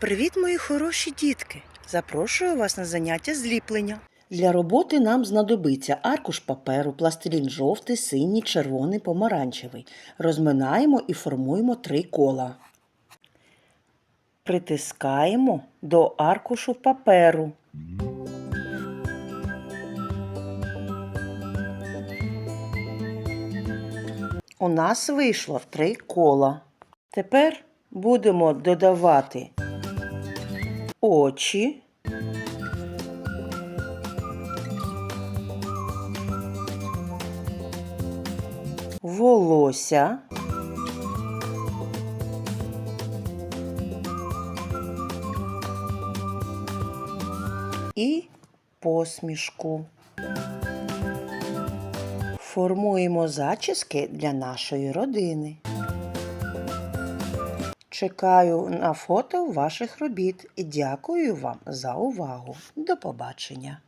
Привіт, мої хороші дітки! Запрошую вас на заняття зліплення. Для роботи нам знадобиться аркуш паперу, пластилін жовтий, синій, червоний, помаранчевий. Розминаємо і формуємо три кола. Притискаємо до аркушу паперу. У нас вийшло три кола. Тепер будемо додавати очі. Волосся. І посмішку. Формуємо зачіски для нашої родини. Чекаю на фото ваших робіт дякую вам за увагу. До побачення!